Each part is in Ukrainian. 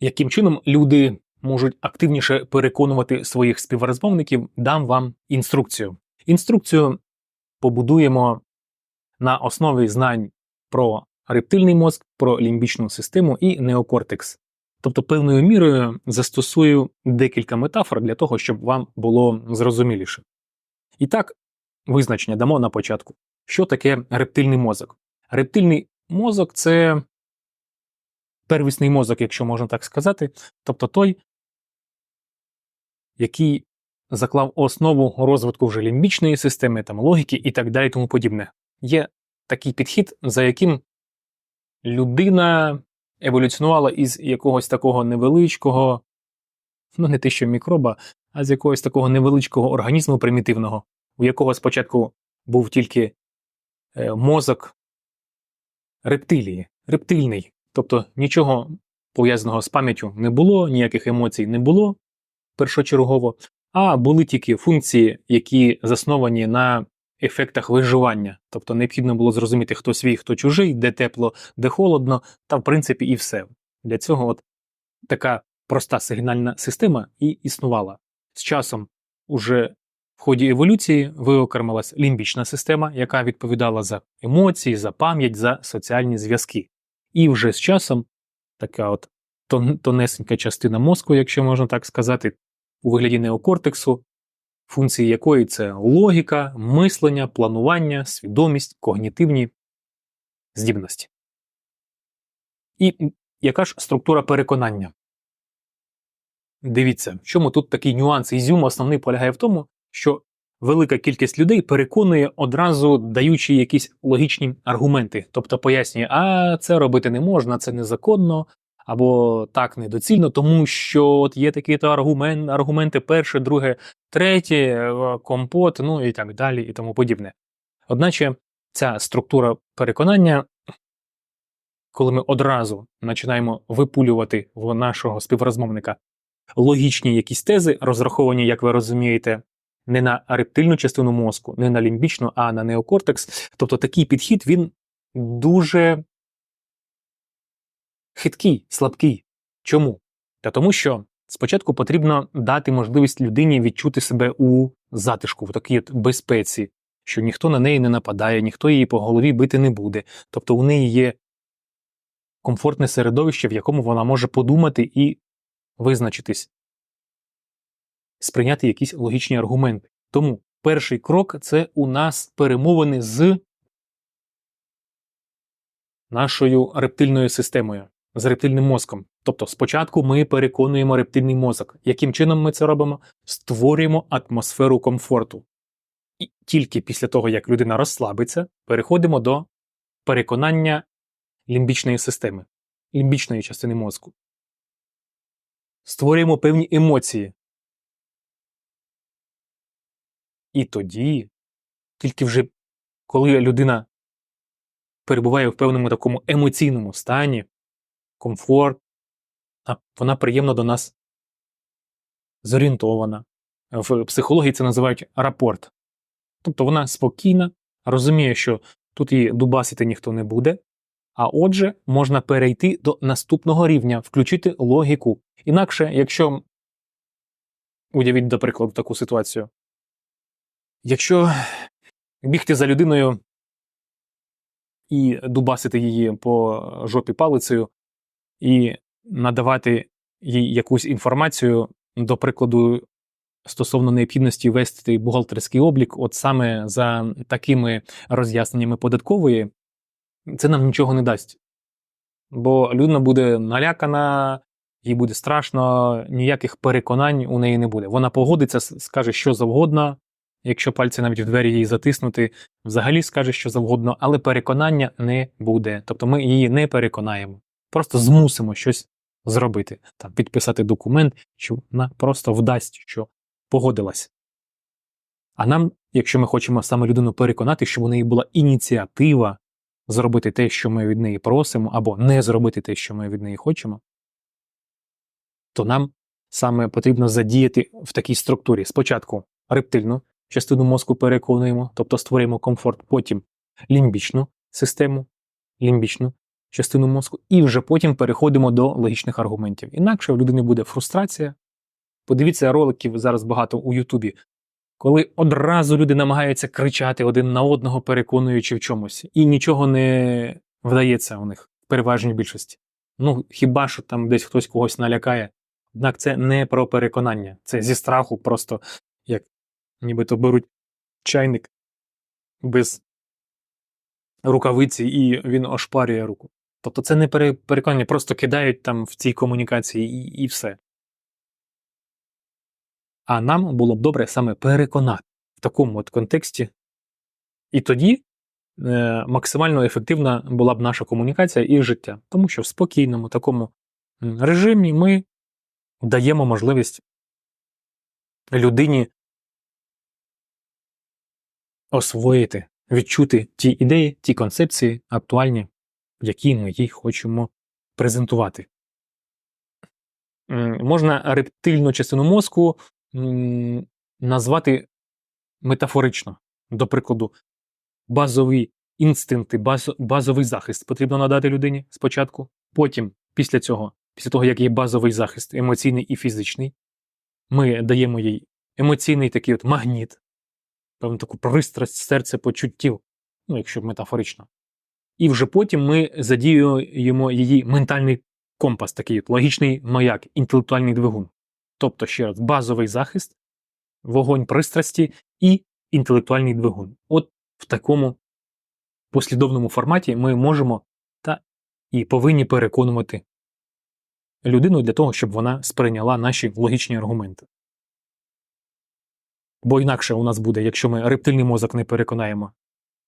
яким чином люди можуть активніше переконувати своїх співрозмовників, дам вам інструкцію. Інструкцію побудуємо на основі знань про рептильний мозк, про лімбічну систему і неокортекс. Тобто, певною мірою застосую декілька метафор для того, щоб вам було зрозуміліше. І так, визначення дамо на початку. Що таке рептильний мозок? Рептильний мозок це первісний мозок, якщо можна так сказати, тобто той, який заклав основу розвитку вже лімбічної системи, там, логіки і так далі, тому подібне. Є такий підхід, за яким людина еволюціонувала із якогось такого невеличкого, ну не те що мікроба, а з якогось такого невеличкого організму примітивного, у якого спочатку був тільки е, мозок рептилії, рептильний, тобто нічого пов'язаного з пам'яттю не було, ніяких емоцій не було першочергово, а були тільки функції, які засновані на ефектах виживання. Тобто необхідно було зрозуміти, хто свій, хто чужий, де тепло, де холодно, та в принципі і все. Для цього от така проста сигнальна система і існувала. З часом уже в ході еволюції виокремилась лімбічна система, яка відповідала за емоції, за пам'ять, за соціальні зв'язки. І вже з часом така от тонесенька частина мозку, якщо можна так сказати, у вигляді неокортексу, функції якої це логіка, мислення, планування, свідомість, когнітивні здібності. І яка ж структура переконання? Дивіться, в чому тут такий нюанс ізюм основний полягає в тому, що велика кількість людей переконує одразу даючи якісь логічні аргументи, тобто пояснює, а це робити не можна, це незаконно, або так недоцільно, тому що от є такі-то аргумен, аргументи перше, друге, третє, е, компот, ну і так далі, і тому подібне. Одначе ця структура переконання, коли ми одразу починаємо випулювати в нашого співрозмовника логічні якісь тези, розраховані, як ви розумієте, не на рептильну частину мозку, не на лімбічну, а на неокортекс. Тобто такий підхід він дуже хиткий, слабкий. Чому? Та тому, що спочатку потрібно дати можливість людині відчути себе у затишку, в такій от безпеці, що ніхто на неї не нападає, ніхто її по голові бити не буде. Тобто у неї є комфортне середовище, в якому вона може подумати і визначитись, сприйняти якісь логічні аргументи. Тому перший крок це у нас перемовини з нашою рептильною системою, з рептильним мозком. Тобто, спочатку ми переконуємо рептильний мозок. Яким чином ми це робимо? Створюємо атмосферу комфорту. І тільки після того, як людина розслабиться, переходимо до переконання лімбічної системи, лімбічної частини мозку. Створюємо певні емоції. І тоді, тільки вже коли людина перебуває в певному такому емоційному стані, комфорт, вона приємно до нас зорієнтована. В психології це називають рапорт. Тобто вона спокійна, розуміє, що тут її дубасити ніхто не буде, а отже, можна перейти до наступного рівня, включити логіку. Інакше, якщо уявіть, до прикладу, таку ситуацію, якщо бігти за людиною і дубасити її по жопі палицею, і надавати їй якусь інформацію, до прикладу, стосовно необхідності вести бухгалтерський облік, от саме за такими роз'ясненнями податкової, це нам нічого не дасть. Бо людина буде налякана, їй буде страшно, ніяких переконань у неї не буде. Вона погодиться, скаже що завгодно, якщо пальці навіть в двері їй затиснути, взагалі скаже що завгодно, але переконання не буде. Тобто ми її не переконаємо. Просто змусимо щось зробити, там, підписати документ, що вона просто вдасть, що погодилась. А нам, якщо ми хочемо саме людину переконати, щоб у неї була ініціатива зробити те, що ми від неї просимо, або не зробити те, що ми від неї хочемо, то нам саме потрібно задіяти в такій структурі. Спочатку рептильну частину мозку переконуємо, тобто створюємо комфорт, потім лімбічну систему, лімбічну частину мозку, і вже потім переходимо до логічних аргументів. Інакше в людини буде фрустрація. Подивіться роликів зараз багато у Ютубі, коли одразу люди намагаються кричати один на одного, переконуючи в чомусь, і нічого не вдається у них в переважній більшості. Ну, хіба що там десь хтось когось налякає. Однак це не про переконання, це зі страху, просто нібито беруть чайник без рукавиці, і він ошпарює руку. Тобто це не переконання, просто кидають там в цій комунікації і, і все. А нам було б добре саме переконати в такому от контексті. І тоді е, максимально ефективна була б наша комунікація і життя. Тому що в спокійному такому режимі ми даємо можливість людині освоїти, відчути ті ідеї, ті концепції актуальні, які ми їй хочемо презентувати. Можна рептильну частину мозку назвати метафорично. До прикладу, базові інстинкти, базовий захист потрібно надати людині спочатку. Потім, після цього, після того, як є базовий захист, емоційний і фізичний, ми даємо їй емоційний такий от магніт, певну таку пристрасть серця почуттів, ну, якщо метафорично. І вже потім ми задіюємо її ментальний компас, такий логічний маяк, інтелектуальний двигун. Тобто, ще раз, базовий захист, вогонь пристрасті і інтелектуальний двигун. От в такому послідовному форматі ми можемо та і повинні переконувати людину для того, щоб вона сприйняла наші логічні аргументи. Бо інакше у нас буде, якщо ми рептильний мозок не переконаємо,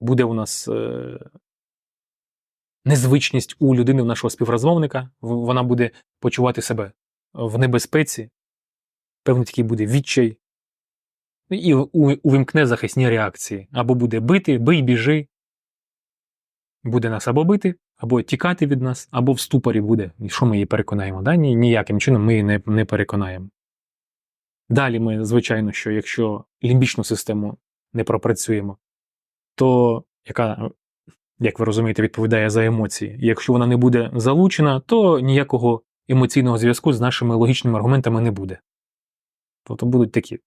буде у нас е- незвичність у людини, у нашого співрозмовника, вона буде почувати себе в небезпеці, певний такий буде відчай, і у- увімкне захисні реакції. Або буде бити, бий, біжи, буде нас або бити, або тікати від нас, або в ступорі буде. І що ми її переконаємо? Да? Ні, ніяким чином ми її не, не переконаємо. Далі ми, звичайно, що якщо лімбічну систему не пропрацюємо, то яка, як ви розумієте, відповідає за емоції. І якщо вона не буде залучена, то ніякого емоційного зв'язку з нашими логічними аргументами не буде. Тобто будуть такі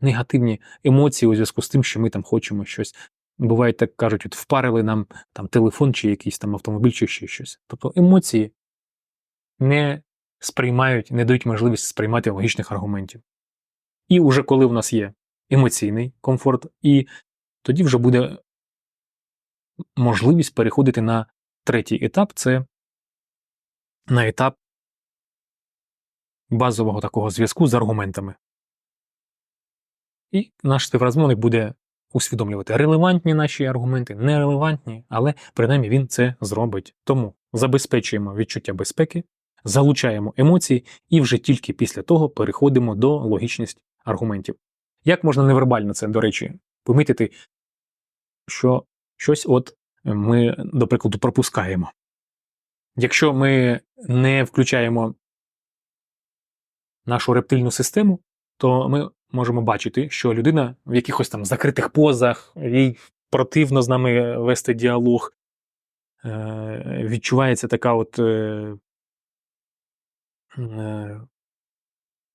негативні емоції у зв'язку з тим, що ми там хочемо щось. Буває, так кажуть, от впарили нам там телефон чи якийсь там автомобіль, чи ще щось. Тобто емоції не сприймають, не дають можливість сприймати логічних аргументів. І уже коли в нас є емоційний комфорт, і тоді вже буде можливість переходити на третій етап це на етап базового такого зв'язку з аргументами. І наш співрозмовник буде усвідомлювати релевантні наші аргументи, нерелевантні, але принаймні він це зробить. Тому забезпечуємо відчуття безпеки, залучаємо емоції і вже тільки після того переходимо до логічності аргументів. Як можна невербально це, до речі, помітити, що щось от ми, до прикладу, пропускаємо. Якщо ми не включаємо нашу рептильну систему, то ми можемо бачити, що людина в якихось там закритих позах, їй противно з нами вести діалог, е, відчувається така от е, е,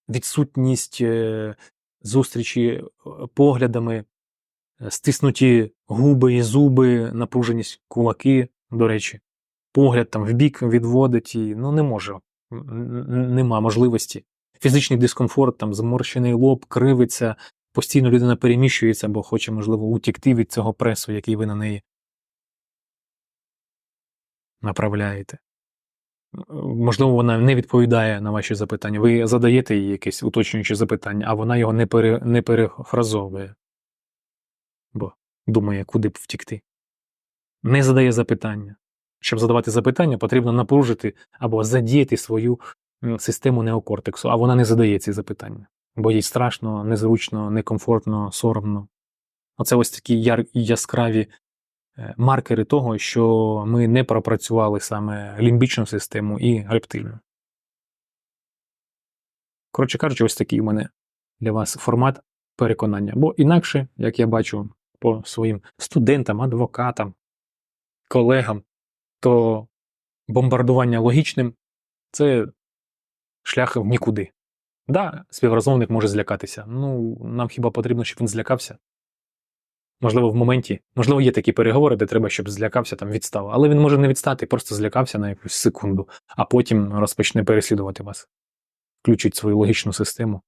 відсутність е, зустрічі е, поглядами, е, стиснуті губи і зуби, напруженість кулаки, до речі, погляд там в бік відводить і ну не може, нема можливості. Фізичний дискомфорт, там зморщений лоб, кривиться, постійно людина переміщується, бо хоче, можливо, утікти від цього пресу, який ви на неї направляєте. Можливо, вона не відповідає на ваші запитання. Ви задаєте їй якесь уточнююче запитання, а вона його не, пере, не перефразовує, бо думає, куди б втікти. Не задає запитання. Щоб задавати запитання, потрібно напружити або задіяти свою систему неокортексу, а вона не задає ці запитання, бо їй страшно, незручно, некомфортно, соромно. Оце ось такі яскраві е, маркери того, що ми не пропрацювали саме лімбічну систему і рептильну. Коротше кажучи, ось такий у мене для вас формат переконання. Бо інакше, як я бачу по своїм студентам, адвокатам, колегам, то бомбардування логічним це шлях в нікуди. Да, співрозмовник може злякатися. Ну, нам хіба потрібно, щоб він злякався? Можливо, в моменті, можливо, є такі переговори, де треба, щоб злякався там відстав. Але він може не відстати, просто злякався на якусь секунду, а потім розпочне переслідувати вас. Включить свою логічну систему,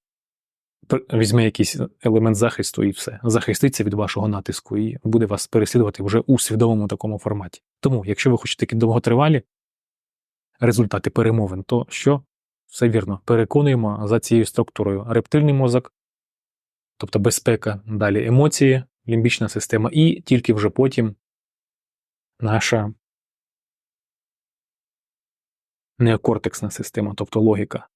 візьме якийсь елемент захисту і все. Захиститься від вашого натиску і буде вас переслідувати вже у свідомому такому форматі. Тому, якщо ви хочете такі довготривалі результати перемовин, то що? Все вірно, переконуємо за цією структурою рептильний мозок, тобто безпека, далі емоції, лімбічна система, і тільки вже потім наша неокортексна система, тобто логіка.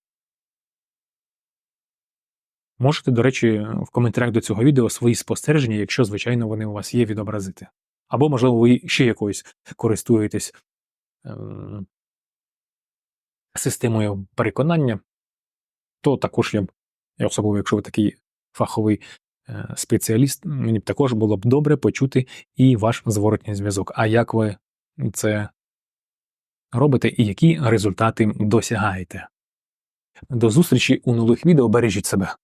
Можете, до речі, в коментарях до цього відео свої спостереження, якщо, звичайно, вони у вас є, відобразити. Або, можливо, ви ще якоюсь користуєтесь ем, системою переконання, то також я особливо, якщо ви такий фаховий е, спеціаліст, мені б також було б добре почути і ваш зворотній зв'язок. А як ви це робите і які результати досягаєте? До зустрічі у нових відео. Бережіть себе.